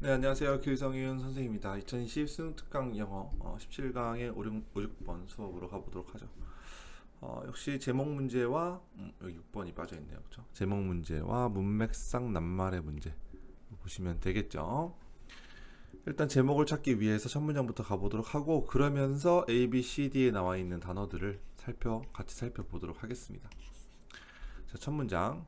네, 안녕하세요. 길성윤 선생님입니다. 2020 수능 특강 영어 어, 17강의 5, 6 번 수업으로 가보도록 하죠. 어, 역시 제목 문제와 음, 여기 6번이 빠져 있네요. 그렇죠? 제목 문제와 문맥상 낱말의 문제 보시면 되겠죠. 일단 제목을 찾기 위해서 첫 문장부터 가보도록 하고 그러면서 A, B, C, D에 나와 있는 단어들을 살펴 같이 살펴보도록 하겠습니다. 자, 첫 문장.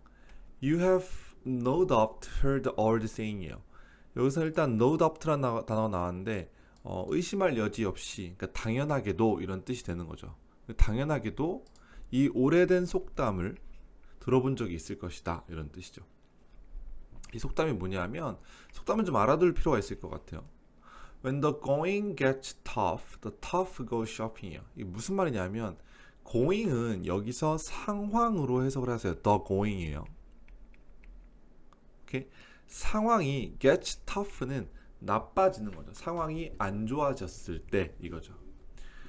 You have no doubt heard the old saying이에요. 여기서 일단 no doubt라는 나- 단어가 나왔는데 어, 의심할 여지 없이 그러니까 당연하게도 이런 뜻이 되는 거죠. 당연하게도 이 오래된 속담을 들어본 적이 있을 것이다 이런 뜻이죠. 이 속담이 뭐냐면 속담은 좀 알아둘 필요가 있을 것 같아요. When the going gets tough, the tough go shopping이에요. 이게 무슨 말이냐면 going은 여기서 상황으로 해석을 하세요. the going이에요. 오케이? 상황이 gets tough는 나빠지는 거죠. 상황이 안 좋아졌을 때 이거죠.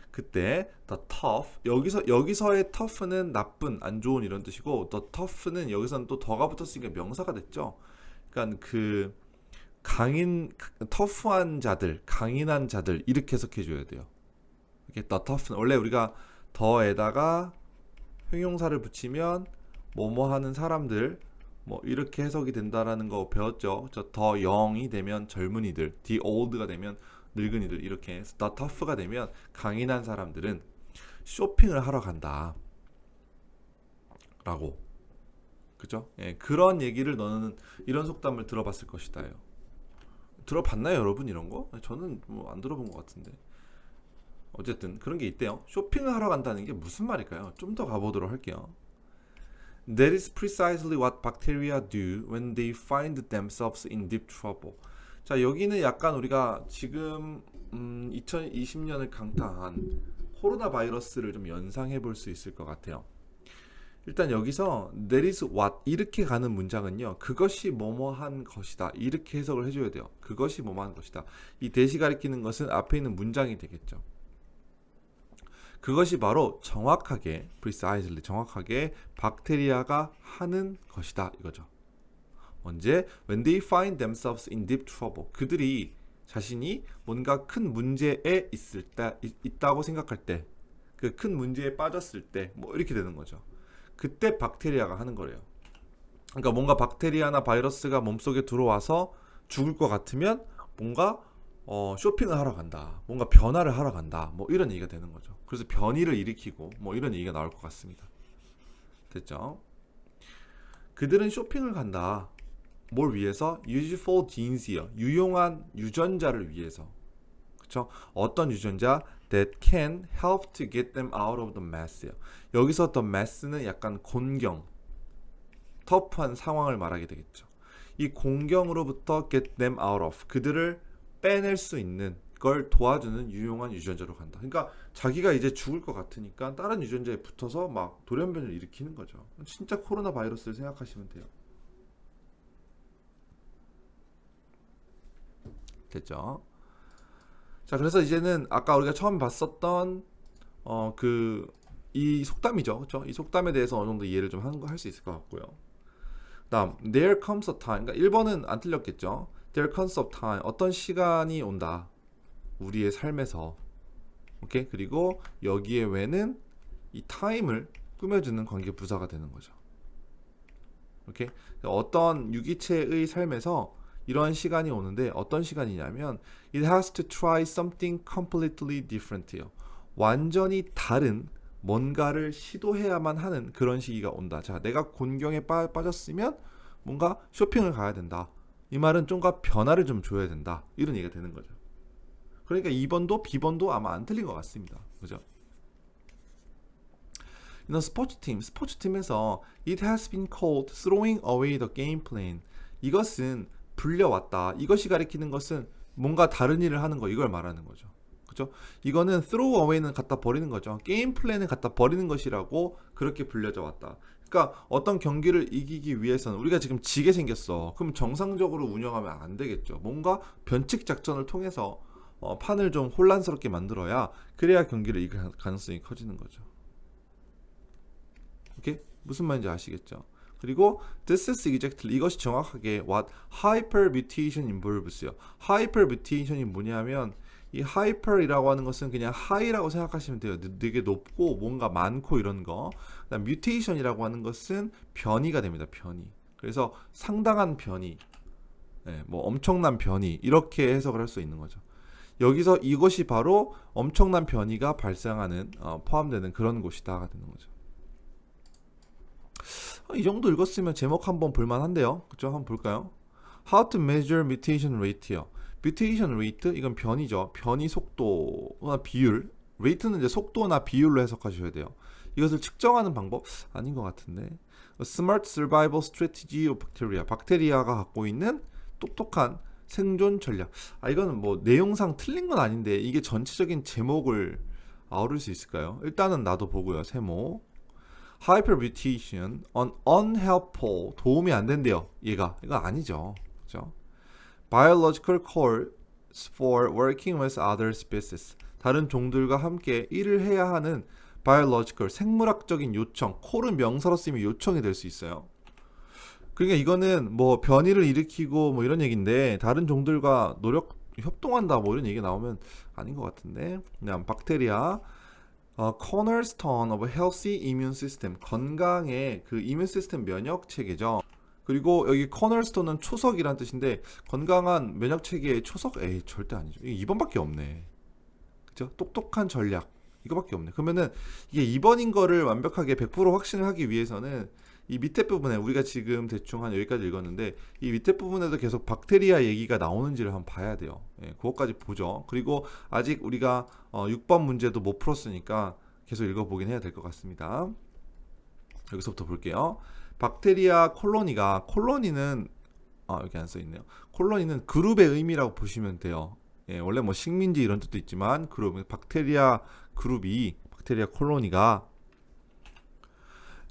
그때 the tough 여기서 여기서의 tough는 나쁜 안 좋은 이런 뜻이고 the tough는 여기서는 또 더가 붙었으니까 명사가 됐죠. 그러니까 그 강인 터프한 자들, 강인한 자들 이렇게 해석해 줘야 돼요. 이게 the tough는 원래 우리가 더에다가 형용사를 붙이면 뭐뭐 하는 사람들 뭐 이렇게 해석이 된다라는 거 배웠죠. 저 더 영이 되면 젊은이들, the old가 되면 늙은이들 이렇게 the tough가 되면 강인한 사람들은 쇼핑을 하러 간다. 라고. 그죠? 예, 그런 얘기를 너는 이런 속담을 들어봤을 것이다요. 들어봤나요, 여러분 이런 거? 저는 뭐 안 들어본 것 같은데. 어쨌든 그런 게 있대요. 쇼핑을 하러 간다는 게 무슨 말일까요? 좀 더 가보도록 할게요. That is precisely what bacteria do when they find themselves in deep trouble. 자, 여기는 약간 우리가 지금 음, 2020년을 강타한 코로나 바이러스를 좀 연상해 볼 수 있을 것 같아요. 일단 여기서 that is what 이렇게 가는 문장은요. 그것이 뭐뭐한 것이다. 이렇게 해석을 해줘야 돼요. 그것이 뭐뭐한 것이다. 이 대시 가리키는 것은 앞에 있는 문장이 되겠죠. 그것이 바로 정확하게 precisely 정확하게 박테리아가 하는 것이다 이거죠. 언제 when they find themselves in deep trouble 그들이 자신이 뭔가 큰 문제에 있을 때 있- 있다고 생각할 때 그 큰 문제에 빠졌을 때 뭐 이렇게 되는 거죠. 그때 박테리아가 하는 거래요. 그러니까 뭔가 박테리아나 바이러스가 몸속에 들어와서 죽을 것 같으면 뭔가 어, 쇼핑을 하러 간다. 뭔가 변화를 하러 간다. 뭐 이런 얘기가 되는 거죠. 그래서 변이를 일으키고 뭐 이런 얘기가 나올 것 같습니다. 됐죠? 그들은 쇼핑을 간다. 뭘 위해서? useful jeans이요. 유용한 유전자를 위해서. 그쵸? 어떤 유전자? that can help to get them out of the mess요. 여기서 the mess는 약간 곤경, 터프한 상황을 말하게 되겠죠. 이 공경으로부터 get them out of 그들을 빼낼 수 있는 걸 도와주는 유용한 유전자로 간다. 그러니까 자기가 이제 죽을 것 같으니까 다른 유전자에 붙어서 막 돌연변을 일으키는 거죠. 진짜 코로나 바이러스를 생각하시면 돼요. 됐죠? 자, 그래서 이제는 아까 우리가 처음 봤었던 어 그 이 속담이죠. 그렇죠? 이 속담에 대해서 어느 정도 이해를 좀 하는 거할 수 있을 것 같고요. 다음 there comes a time. 그러니까 1번은 안 틀렸겠죠. There comes a time. 어떤 시간이 온다. 우리의 삶에서. 오케이? 그리고 여기에 왜는 이 time을 꾸며주는 관계 부사가 되는 거죠. 오케이? 어떤 유기체의 삶에서 이런 시간이 오는데 어떤 시간이냐면 it has to try something completely different요. 완전히 다른 뭔가를 시도해야만 하는 그런 시기가 온다. 자, 내가 곤경에 빠, 빠졌으면 뭔가 쇼핑을 가야 된다. 이 말은 좀가 변화를 좀 줘야 된다. 이런 얘기가 되는 거죠. 그러니까 2번도 B번도 아마 안 틀린 것 같습니다. 그죠? 이런 스포츠팀, 스포츠팀에서 it has been called throwing away the game plan. 이것은 불려왔다. 이것이 가리키는 것은 뭔가 다른 일을 하는 거 이걸 말하는 거죠. 그죠? 이거는 throw away는 갖다 버리는 거죠. 게임 플랜을 갖다 버리는 것이라고 그렇게 불려져 왔다. 그러니까 어떤 경기를 이기기 위해서는 우리가 지금 지게 생겼어. 그럼 정상적으로 운영하면 안 되겠죠. 뭔가 변칙 작전을 통해서 어, 판을 좀 혼란스럽게 만들어야 그래야 경기를 이길 가능성이 커지는 거죠. 오케이? 무슨 말인지 아시겠죠? 그리고 this is exactly 이것이 정확하게 what hypermutation involves요. hypermutation이 뭐냐면 이 hyper이라고 하는 것은 그냥 high라고 생각하시면 돼요. 되게 높고 뭔가 많고 이런 거. 그다음 mutation이라고 하는 것은 변이가 됩니다. 변이. 그래서 상당한 변이, 네, 뭐 엄청난 변이 이렇게 해석을 할 수 있는 거죠. 여기서 이것이 바로 엄청난 변이가 발생하는 어, 포함되는 그런 곳이다가 되는 거죠. 어, 이 정도 읽었으면 제목 한번 볼만한데요. 그죠? 한번 볼까요? How to measure mutation rate요. Mutation rate 이건 변이죠. 변이 속도나 비율. rate는 이제 속도나 비율로 해석하셔야 돼요. 이것을 측정하는 방법 아닌 것 같은데. Smart survival strategy of bacteria. 박테리아가 갖고 있는 똑똑한 생존 전략. 아 이거는 뭐 내용상 틀린 건 아닌데 이게 전체적인 제목을 아우를 수 있을까요? 일단은 나도 보고요. 세모. hypermutation, un unhelpful 도움이 안 된대요. 얘가 이거 아니죠. 그죠? Biological calls for working with other species. 다른 종들과 함께 일을 해야 하는 biological 생물학적인 요청. 콜은 명사로 쓰이면 요청이 될 수 있어요. 그러니까 이거는 뭐 변이를 일으키고 뭐 이런 얘기인데 다른 종들과 노력 협동한다 뭐 이런 얘기 나오면 아닌 것 같은데 그냥 박테리아 어, cornerstone of healthy immune system 건강의 그 이뮨 시스템 면역 체계죠. 그리고 여기 cornerstone은 초석이란 뜻인데 건강한 면역 체계의 초석 에이 절대 아니죠. 이게 2번밖에 없네. 그죠? 똑똑한 전략 이거밖에 없네. 그러면은 이게 2번인 거를 완벽하게 100% 확신을 하기 위해서는 이 밑에 부분에 우리가 지금 대충 한 여기까지 읽었는데 이 밑에 부분에도 계속 박테리아 얘기가 나오는지를 한번 봐야 돼요. 예, 그것까지 보죠. 그리고 아직 우리가 어, 6번 문제도 못 풀었으니까 계속 읽어보긴 해야 될 것 같습니다. 여기서부터 볼게요. 박테리아 콜로니가 콜로니는 아 여기 안 써 있네요. 콜로니는 그룹의 의미라고 보시면 돼요. 예, 원래 뭐 식민지 이런 뜻도 있지만 그룹 박테리아 그룹이 박테리아 콜로니가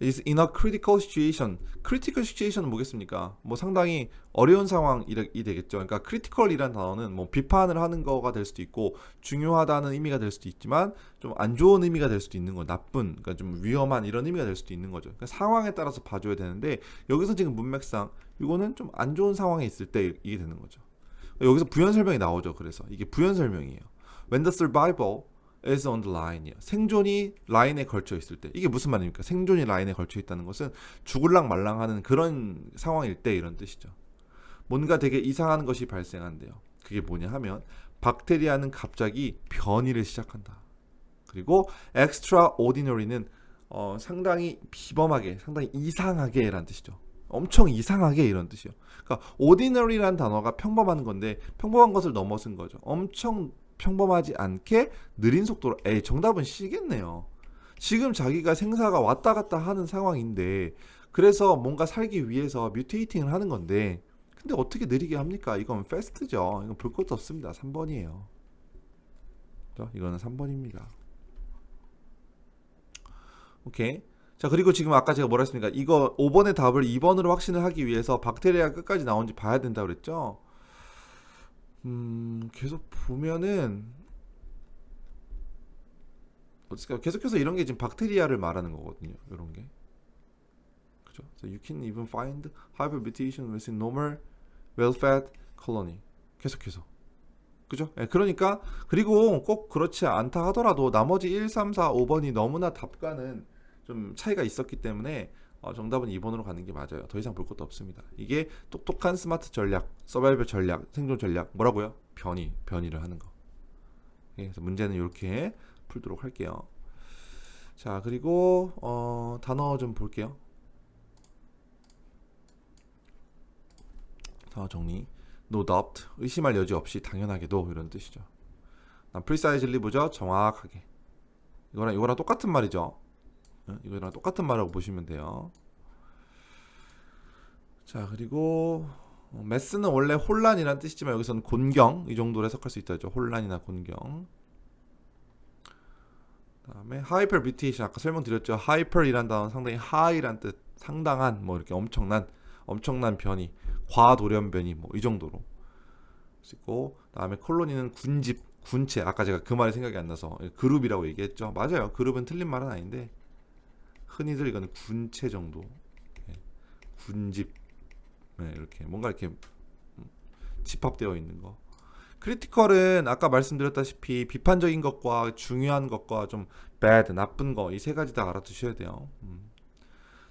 is in a critical situation. critical situation은 뭐겠습니까? 뭐 상당히 어려운 상황이 되겠죠. 그러니까 critical이란 단어는 뭐 비판을 하는 거가 될 수도 있고 중요하다는 의미가 될 수도 있지만 좀 안 좋은 의미가 될 수도 있는 거, 나쁜, 그러니까 좀 위험한 이런 의미가 될 수도 있는 거죠. 그러니까 상황에 따라서 봐줘야 되는데 여기서 지금 문맥상 이거는 좀 안 좋은 상황에 있을 때 이게 되는 거죠. 여기서 부연 설명이 나오죠. 그래서 이게 부연 설명이에요. When the survival is on the line이야. 생존이 라인에 걸쳐 있을 때 이게 무슨 말입니까? 생존이 라인에 걸쳐 있다는 것은 죽을랑 말랑하는 그런 상황일 때 이런 뜻이죠. 뭔가 되게 이상한 것이 발생한대요. 그게 뭐냐 하면 박테리아는 갑자기 변이를 시작한다. 그리고 extraordinary는 어, 상당히 비범하게, 상당히 이상하게라는 뜻이죠. 엄청 이상하게 이런 뜻이요. 그러니까 ordinary라는 단어가 평범한 건데 평범한 것을 넘어선 거죠. 엄청 평범하지 않게 느린 속도로 에이 정답은 C겠네요. 지금 자기가 생사가 왔다 갔다 하는 상황인데 그래서 뭔가 살기 위해서 뮤테이팅을 하는 건데 근데 어떻게 느리게 합니까? 이건 패스트죠. 이건 볼 것도 없습니다. 3번이에요. 이거는 3번입니다. 오케이. 자, 그리고 지금 아까 제가 뭐라 했습니까? 이거 5번의 답을 2번으로 확신을 하기 위해서 박테리아 끝까지 나온지 봐야 된다고 그랬죠? 음, 계속 보면은 어떻게 계속해서 이런 게 지금 박테리아를 말하는 거거든요. 이런 게. 그죠? So you can even find hypermutation within normal well-fed colony. 계속해서. 그죠? 예, 그러니까 그리고 꼭 그렇지 않다 하더라도 나머지 1, 3, 4, 5번이 너무나 답과는 좀 차이가 있었기 때문에 어, 정답은 2번으로 가는 게 맞아요. 더 이상 볼 것도 없습니다. 이게 똑똑한 스마트 전략, 서바이벌 전략, 생존 전략 뭐라고요? 변이, 변이를 하는 거. 예, 그래서 문제는 이렇게 풀도록 할게요. 자, 그리고 어, 단어 좀 볼게요. 단어 정리. No doubt, 의심할 여지 없이 당연하게도 이런 뜻이죠. 난 precisely 보죠. 정확하게. 이거랑 이거랑 똑같은 말이죠. 어, 이거랑 똑같은 말이라고 보시면 돼요. 자 그리고 어, 메스는 원래 혼란이란 뜻이지만 여기서는 곤경 이 정도로 해석할 수 있다죠. 혼란이나 곤경. 다음에 하이퍼 뷰테이션 아까 설명드렸죠. 하이퍼이란 단어는 상당히 하이란 뜻, 상당한 뭐 이렇게 엄청난 엄청난 변이, 과도련 변이 뭐 이 정도로 쓰고 다음에 콜로니는 군집, 군체 아까 제가 그 말이 생각이 안 나서 그룹이라고 얘기했죠. 맞아요. 그룹은 틀린 말은 아닌데 흔히들 이거는 군체 정도. 예. 군집 네, 이렇게 뭔가 이렇게 음, 집합되어 있는 거. 크리티컬은 아까 말씀드렸다시피 비판적인 것과 중요한 것과 좀 bad 나쁜 거 이 세 가지 다 알아두셔야 돼요. 음.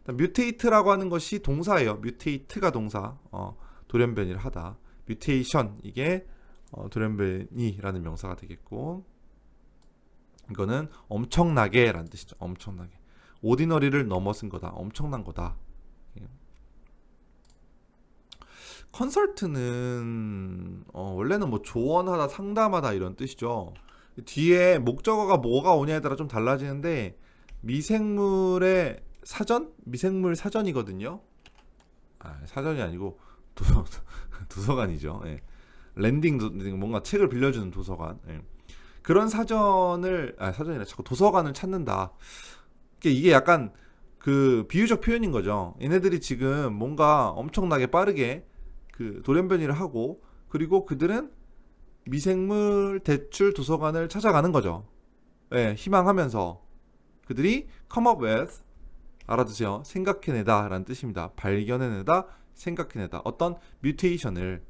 뮤테이트라고 하는 것이 동사예요. 뮤테이트가 동사. 어, 돌연변이를 하다. 뮤테이션 이게 어, 돌연변이라는 명사가 되겠고 이거는 엄청나게 라는 뜻이죠. 엄청나게. 오디너리를 넘어선 거다. 엄청난 거다. 예. 컨설트는 어, 원래는 뭐 조언하다, 상담하다 이런 뜻이죠. 뒤에 목적어가 뭐가 오냐에 따라 좀 달라지는데 미생물의 사전? 미생물 사전이거든요. 아, 사전이 아니고 도서, 도서관이죠. 예. 랜딩 도, 뭔가 책을 빌려주는 도서관. 예. 그런 사전을 아 사전이라 자꾸 도서관을 찾는다. 이게 약간 그 비유적 표현인 거죠. 얘네들이 지금 뭔가 엄청나게 빠르게 그 돌연변이를 하고 그리고 그들은 미생물 대출 도서관을 찾아가는 거죠. 예, 희망하면서 그들이 come up with 알아두세요. 생각해내다 라는 뜻입니다. 발견해내다, 생각해내다. 어떤 뮤테이션을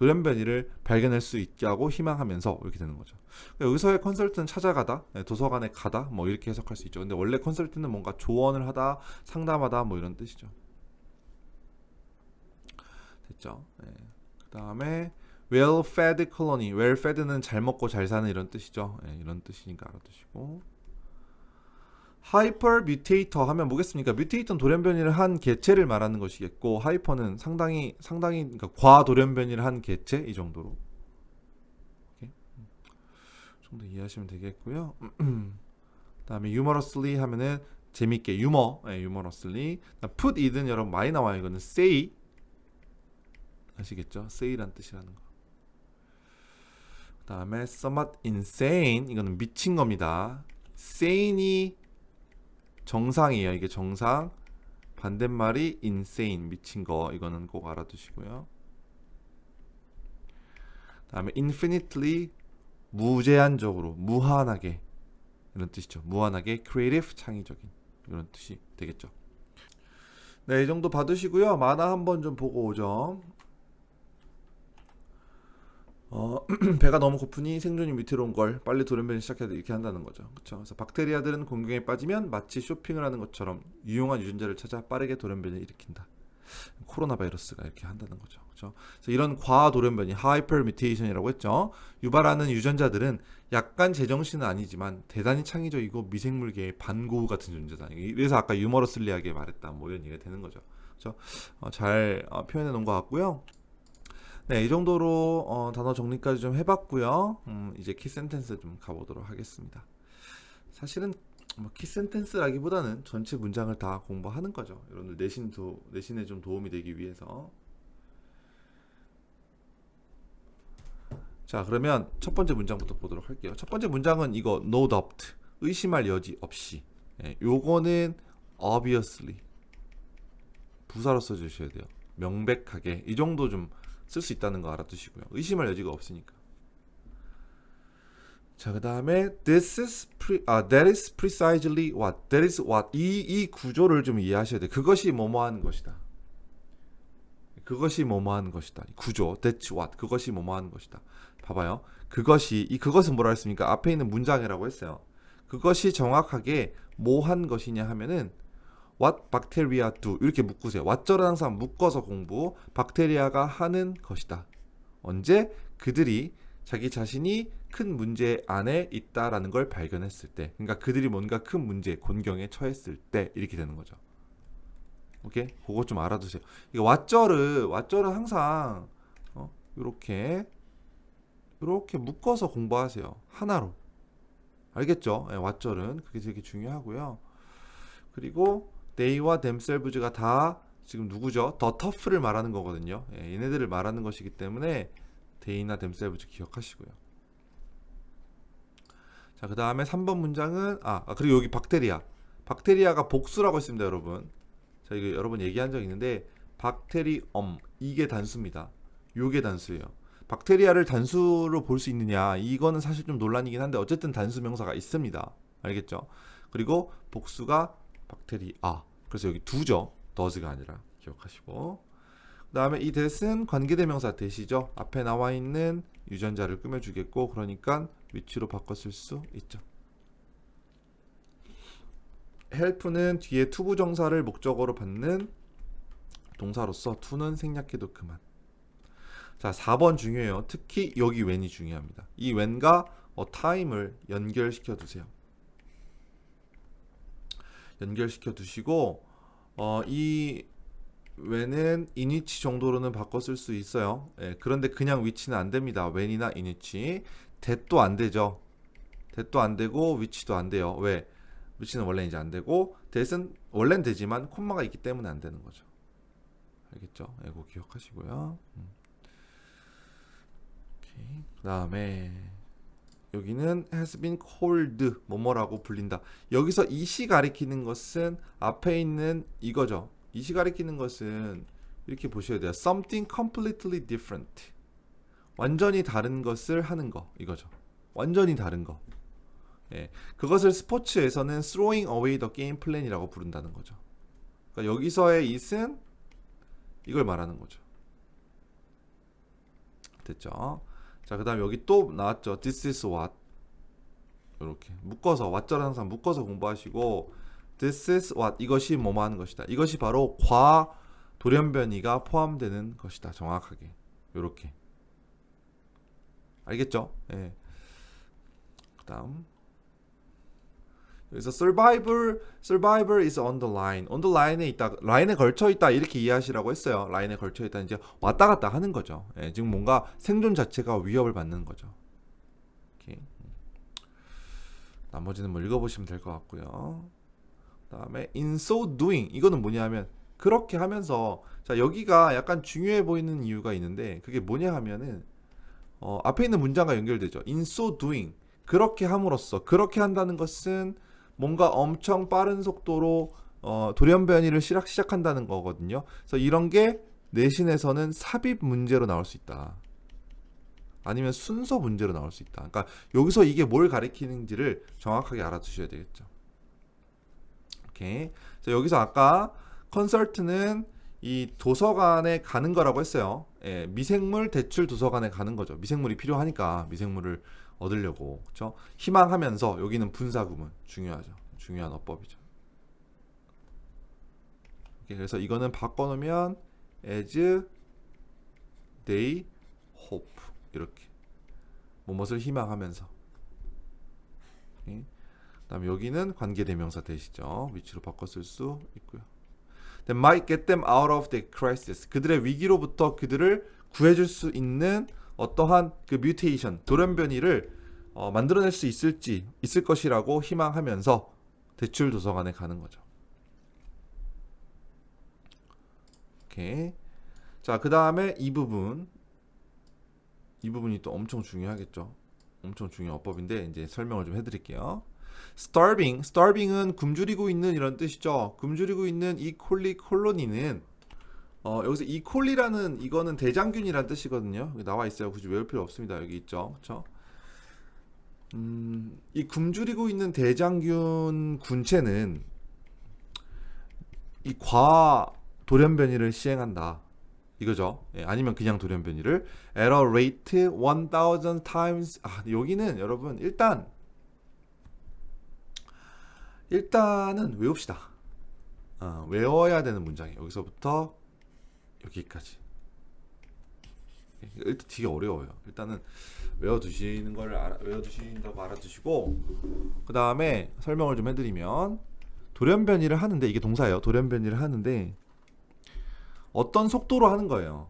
돌연변이를 발견할 수 있다고 희망하면서 이렇게 되는 거죠. 그러니까 여기서의 컨설트는 찾아가다, 예, 도서관에 가다, 뭐 이렇게 해석할 수 있죠. 근데 원래 컨설트는 뭔가 조언을 하다, 상담하다, 뭐 이런 뜻이죠. 됐죠. 예. 그 다음에 well-fed colony, well-fed는 잘 먹고 잘 사는 이런 뜻이죠. 예, 이런 뜻이니까 알아두시고. 하이퍼 뮤테이터 하면 뭐겠습니까? 뮤테이터는 돌연변이를 한 개체를 말하는 것이겠고 하이퍼는 상당히 상당히 그러니까 과 돌연변이를 한 개체 이 정도로 좀 더 이해하시면 되겠고요. 그다음에 humorously 하면은 재밌게 유머, 예, humorously. put it은 여러분 많이 나와요. 이거는 say 아시겠죠? say란 뜻이라는 거. 그다음에 somewhat insane 이거는 미친 겁니다. sane이 정상이에요. 이게 정상. 반대말이 insane 미친 거 이거는 꼭 알아두시고요. 다음에 infinitely 무제한적으로 무한하게 이런 뜻이죠. 무한하게 creative 창의적인 이런 뜻이 되겠죠. 네, 이 정도 받으시고요. 만화 한번 좀 보고 오죠. 어, 배가 너무 고프니 생존이 위태로운 걸 빨리 돌연변이 시작해야 돼 이렇게 한다는 거죠. 그렇죠. 그래서 박테리아들은 공경에 빠지면 마치 쇼핑을 하는 것처럼 유용한 유전자를 찾아 빠르게 돌연변이를 일으킨다. 코로나 바이러스가 이렇게 한다는 거죠. 그렇죠. 그래서 이런 과돌연변이 하이퍼 뮤테이션이라고 했죠. 유발하는 유전자들은 약간 제정신은 아니지만 대단히 창의적이고 미생물계의 반고우 같은 존재다. 그래서 아까 유머러슬리하게 말했다. 뭐 이런 얘기가 되는 거죠. 그렇죠. 어, 잘 어, 표현해 놓은 것 같고요. 네, 이 정도로 어, 단어 정리까지 좀 해봤고요. 음, 이제 키 센텐스 좀 가보도록 하겠습니다. 사실은 뭐 키 센텐스라기보다는 전체 문장을 다 공부하는 거죠. 여러분들 내신 도 내신에 좀 도움이 되기 위해서. 자, 그러면 첫 번째 문장부터 보도록 할게요. 첫 번째 문장은 이거 no doubt 의심할 여지 없이. 예, 요거는 obviously 부사로 써주셔야 돼요. 명백하게 이 정도 좀 쓸 수 있다는 거 알아두시고요. 의심할 여지가 없으니까. 자, 그 다음에 this is pre, 아, that is precisely what, that is what 이, 이 구조를 좀 이해하셔야 돼요. 그것이 뭐뭐 하는 것이다. 그것이 뭐뭐 하는 것이다. 이 구조, that's what, 그것이 뭐뭐 하는 것이다. 봐봐요. 그것이, 이 그것은 뭐라 했습니까? 앞에 있는 문장이라고 했어요. 그것이 정확하게 뭐 한 것이냐 하면은 what bacteria do 이렇게 묶으세요. what절은 항상 묶어서 공부. 박테리아가 하는 것이다. 언제 그들이 자기 자신이 큰 문제 안에 있다라는 걸 발견했을 때, 그러니까 그들이 뭔가 큰 문제, 곤경에 처했을 때 이렇게 되는 거죠. 오케이, 그거 좀 알아두세요. 이거 왓절은 왓절은 항상 어, 이렇게 이렇게 묶어서 공부하세요. 하나로. 알겠죠? 네, 왓절은 그게 되게 중요하고요. 그리고 they와 themselves가 다 지금 누구죠? 더 터프를 말하는 거거든요. 예, 얘네들을 말하는 것이기 때문에 they나 themselves 기억하시고요. 자, 그 다음에 3번 문장은 아, 아, 그리고 여기 박테리아. 박테리아가 복수라고 했습니다, 여러분. 자, 이거 여러분 얘기한 적 있는데 박테리엄 이게 단수입니다. 요게 단수예요. 박테리아를 단수로 볼 수 있느냐? 이거는 사실 좀 논란이긴 한데 어쨌든 단수 명사가 있습니다. 알겠죠? 그리고 복수가 박테리아. 그래서 여기 두죠. 더즈가 아니라. 기억하시고 그 다음에 이 that은 관계대명사 that이죠. 앞에 나와 있는 유전자를 꾸며주겠고 그러니까 위치로 쓸수 있죠. help는 뒤에 투부정사를 목적어로 받는 동사로서 to는 생략해도 그만. 자, 4번 중요해요. 특히 여기 when이 중요합니다. 이 when과 어, time을 연결시켜 두세요. 연결시켜 두시고 어, 이 when은 in which 정도로는 바꿔 쓸 수 있어요. 예, 그런데 그냥 위치는 안 됩니다. when이나 in which. that도 안 되죠. that도 안 되고 which도 안 돼요. 왜? which는 원래 이제 안 되고 that은 원래는 되지만 콤마가 있기 때문에 안 되는 거죠. 알겠죠? 이거 기억하시고요. 음. 오케이. 그다음에 여기는 has been called 뭐뭐라고 불린다. 여기서 이 시 가리키는 것은 앞에 있는 이거죠. 이 시 가리키는 것은 이렇게 보셔야 돼요. something completely different. 완전히 다른 것을 하는 거 이거죠. 완전히 다른 거. 예, 그것을 스포츠에서는 throwing away the game plan이라고 부른다는 거죠. 그러니까 여기서의 it은 이걸 말하는 거죠. 됐죠? 자, 그다음 여기 또 나왔죠. This is what. 이렇게 묶어서 what절 항상 묶어서 공부하시고 This is what 이것이 뭐뭐 하는 것이다. 이것이 바로 과 돌연변이가 포함되는 것이다. 정확하게. 이렇게. 알겠죠? 예. 그다음 여기서 survivor, survivor is on the line. on the line에 있다, 라인에 걸쳐 있다 이렇게 이해하시라고 했어요. 라인에 걸쳐 있다 이제 왔다 갔다 하는 거죠. 예, 지금 뭔가 생존 자체가 위협을 받는 거죠. 이렇게. 나머지는 뭐 읽어보시면 될 것 같고요. 그다음에 in so doing 이거는 뭐냐면 그렇게 하면서 자 여기가 약간 중요해 보이는 이유가 있는데 그게 뭐냐 하면은 어, 앞에 있는 문장과 연결되죠. in so doing 그렇게 함으로써 그렇게 한다는 것은 뭔가 엄청 빠른 속도로 어, 돌연변이를 시작, 시작한다는 거거든요. 그래서 이런 게 내신에서는 삽입 문제로 나올 수 있다. 아니면 순서 문제로 나올 수 있다. 그러니까 여기서 이게 뭘 가리키는지를 정확하게 알아두셔야 되겠죠. 오케이. 자, 여기서 아까 컨설트는 이 도서관에 가는 거라고 했어요. 예, 미생물 대출 도서관에 가는 거죠. 미생물이 필요하니까 미생물을 얻으려고 그렇죠? 희망하면서 여기는 분사 구문 중요하죠. 중요한 어법이죠. 그래서 이거는 바꿔 놓으면 as they hope 이렇게 무엇을 희망하면서. 그다음 여기는 관계대명사 대시죠. 위치로 바꿔 쓸 수 있고요. That might get them out of the crisis. 그들의 위기로부터 그들을 구해줄 수 있는 어떠한 그 뮤테이션 돌연변이를 어, 만들어낼 수 있을지 있을 것이라고 희망하면서 대출 도서관에 가는 거죠. 오케이. 자, 그 다음에 이 부분. 이 부분이 또 엄청 중요하겠죠. 엄청 중요한 어법인데 이제 설명을 좀 해드릴게요. starving, starving은 굶주리고 있는 이런 뜻이죠. 굶주리고 있는 이 콜리 콜로니는 어, 여기서 이 콜리라는 이거는 대장균이란 뜻이거든요. 여기 나와 있어요. 굳이 외울 필요 없습니다. 여기 있죠. 그렇죠? 음, 이 굶주리고 있는 대장균 군체는 이 과 돌연변이를 시행한다. 이거죠. 예, 아니면 그냥 돌연변이를 a rate 1000 times 아, 여기는 여러분 일단 일단은 외웁시다. 어, 외워야 되는 문장이에요. 여기서부터 여기까지. 일단 되게 어려워요. 일단은 외워두시는 걸 알아, 외워두신다고 알아두시고 그 다음에 설명을 좀 해드리면 돌연변이를 하는데 이게 동사예요. 돌연변이를 하는데 어떤 속도로 하는 거예요.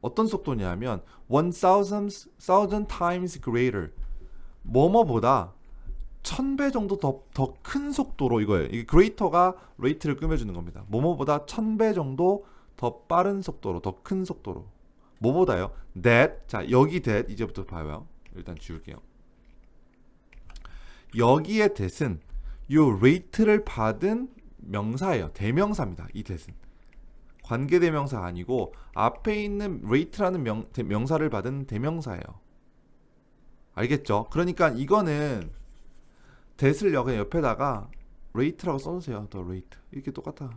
어떤 속도냐면 one thousand thousand times greater 뭐뭐보다 천배 정도 더 더 큰 속도로 이거예요. 이게 greater가 rate를 꾸며주는 겁니다. 뭐뭐보다 천배 정도 더 빠른 속도로 더 큰 속도로 뭐보다요? that 자 여기 that 이제부터 봐요. 일단 지울게요. 여기에 that은 요 rate를 받은 명사예요. 대명사입니다. 이 that은 관계 대명사 아니고 앞에 있는 rate라는 명, 대, 명사를 받은 대명사예요. 알겠죠? 그러니까 이거는 that을 여기 옆에다가 rate라고 써주세요. 더 rate 이렇게 똑같아.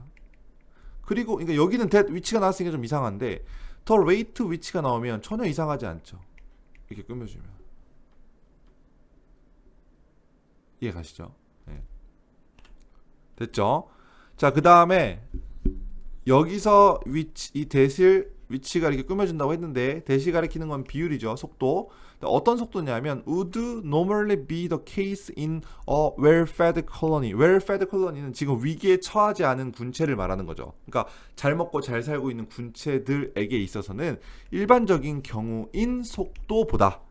그리고 그러니까 여기는 that 위치가 나왔으니까 좀 이상한데 더 rate 위치가 나오면 전혀 이상하지 않죠. 이렇게 꾸며주면 이해 가시죠? 네. 됐죠? 자, 그 다음에 여기서 위치 이 대실 위치가 이렇게 꾸며준다고 했는데 대시 가리키는 건 비율이죠 속도. 어떤 속도냐면 would normally be the case in a well-fed colony. well-fed colony는 지금 위기에 처하지 않은 군체를 말하는 거죠. 그러니까 잘 먹고 잘 살고 있는 군체들에게 있어서는 일반적인 경우인 속도보다.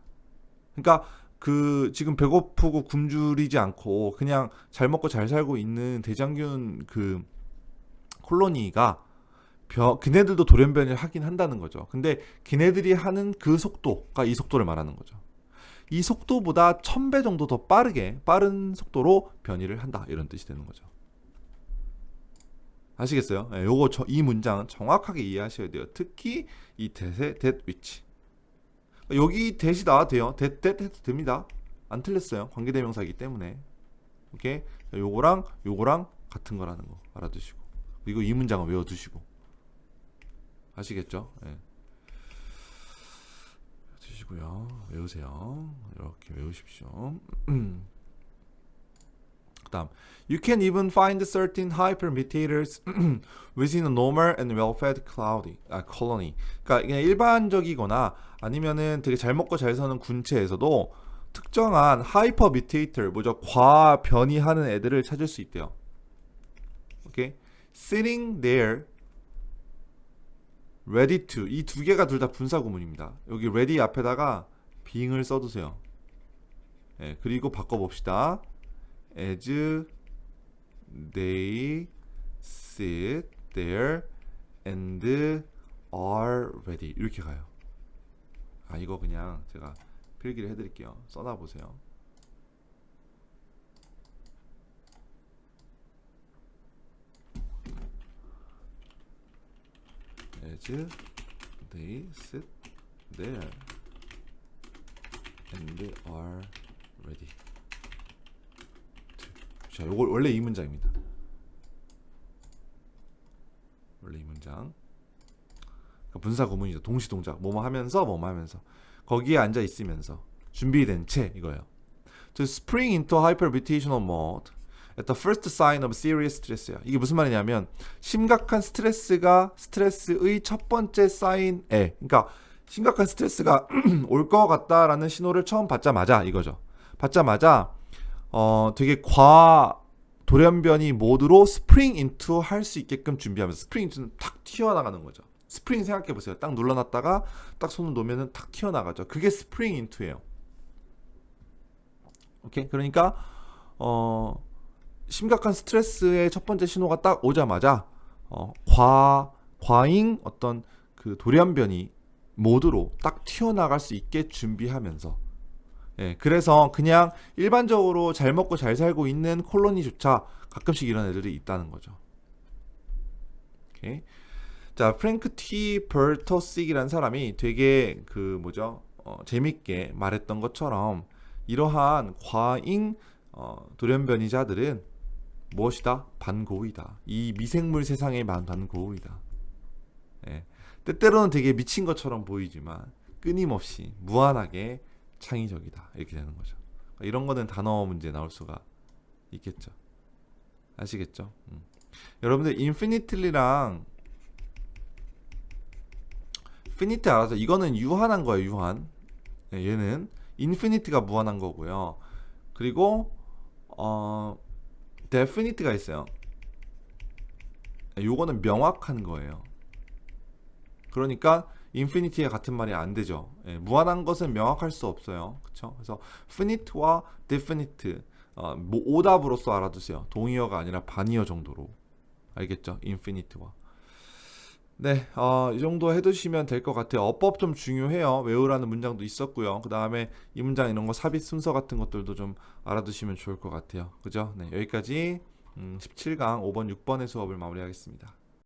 그러니까 그 지금 배고프고 굶주리지 않고 그냥 잘 먹고 잘 살고 있는 대장균 그 콜로니가 벼, 그네들도 돌연변이를 하긴 한다는 거죠. 근데 걔네들이 하는 그 속도가 이 속도를 말하는 거죠. 이 속도보다 1000배 정도 더 빠르게 빠른 속도로 변이를 한다. 이런 뜻이 되는 거죠. 아시겠어요? 네, 요거 저, 이 문장은 정확하게 이해하셔야 돼요. 특히 이 대세 that which. 여기 대시 나와도 돼요. that that 해도 됩니다. 안 틀렸어요. 관계대명사이기 때문에. 오케이? 자, 요거랑 요거랑 같은 거라는 거 알아두시고. 그리고 이 문장은 외워두시고. 아시겠죠? 예. 드시고요. 외우세요. 이렇게 외우십시오. 그다음 You can even find certain hypermutators within a normal and well-fed cloudy, 아, colony. 그러니까 그냥 일반적이거나 아니면은 되게 잘 먹고 잘 사는 군체에서도 특정한 hypermutator, 뭐죠? 과변이하는 애들을 찾을 수 있대요. 오케이? Sitting there ready to 이 두 개가 둘 다 분사 구문입니다. 여기 ready 앞에다가 being을 써두세요. 예, 그리고 바꿔봅시다. as they sit there and are ready 이렇게 가요. 아 이거 그냥 제가 필기를 해드릴게요. 써놔 보세요. As they sit there and they are ready. 자, 요거 원래 이 문장입니다. 원래 이 문장. 그러니까 분사 구문이죠. 동시 동작. 뭐뭐 하면서 뭐뭐 하면서 거기에 앉아 있으면서 준비된 채 이거예요. To spring into hypermutational mode the first sign of serious stress야. 이게 무슨 말이냐면 심각한 스트레스가 스트레스의 첫 번째 사인에 그러니까 심각한 스트레스가 올 것 같다라는 신호를 처음 받자마자 이거죠. 받자마자 어 되게 과 돌연변이 모드로 스프링 인투 할 수 있게끔 준비하면서 스프링 인투는 탁 튀어나가는 거죠. 스프링 생각해 보세요. 딱 눌러놨다가 딱 손을 놓으면은 탁 튀어나가죠. 그게 스프링 인투예요. 오케이. 그러니까 어 심각한 스트레스의 첫 번째 신호가 딱 오자마자 어, 과 과잉 어떤 그 돌연변이 모드로 딱 튀어나갈 수 있게 준비하면서 예, 그래서 그냥 일반적으로 잘 먹고 잘 살고 있는 콜로니조차 가끔씩 이런 애들이 있다는 거죠. 오케이. 자, 프랭크 T 버터식이라는 사람이 되게 그 뭐죠? 어, 재밌게 말했던 것처럼 이러한 과잉 어, 돌연변이자들은 무엇이다? 반고의다. 이 미생물 세상의 반고의다. 예. 때때로는 되게 미친 것처럼 보이지만 끊임없이 무한하게 창의적이다. 이렇게 되는 거죠. 이런 거는 단어 문제 나올 수가 있겠죠. 아시겠죠? 음. 여러분들 인피니틀리랑 피니트 알아서 이거는 유한한 거예요. 유한. 예, 얘는 인피니트가 무한한 거고요. 그리고 어 definite가 있어요. 요거는 명확한 거예요. 그러니까 인피니티와 같은 말이 안 되죠. 예, 무한한 것은 명확할 수 없어요. 그렇죠? 그래서 finite와 definite 어, 뭐 오답으로서 알아두세요. 동의어가 아니라 반의어 정도로 알겠죠? infinite와 네, 어, 이 정도 해두시면 될 것 같아요. 어법 좀 중요해요. 외우라는 문장도 있었고요. 그 다음에 이 문장 이런 거 삽입 순서 같은 것들도 좀 알아두시면 좋을 것 같아요. 그죠? 네, 여기까지 음, 17강 5번, 6번의 수업을 마무리하겠습니다.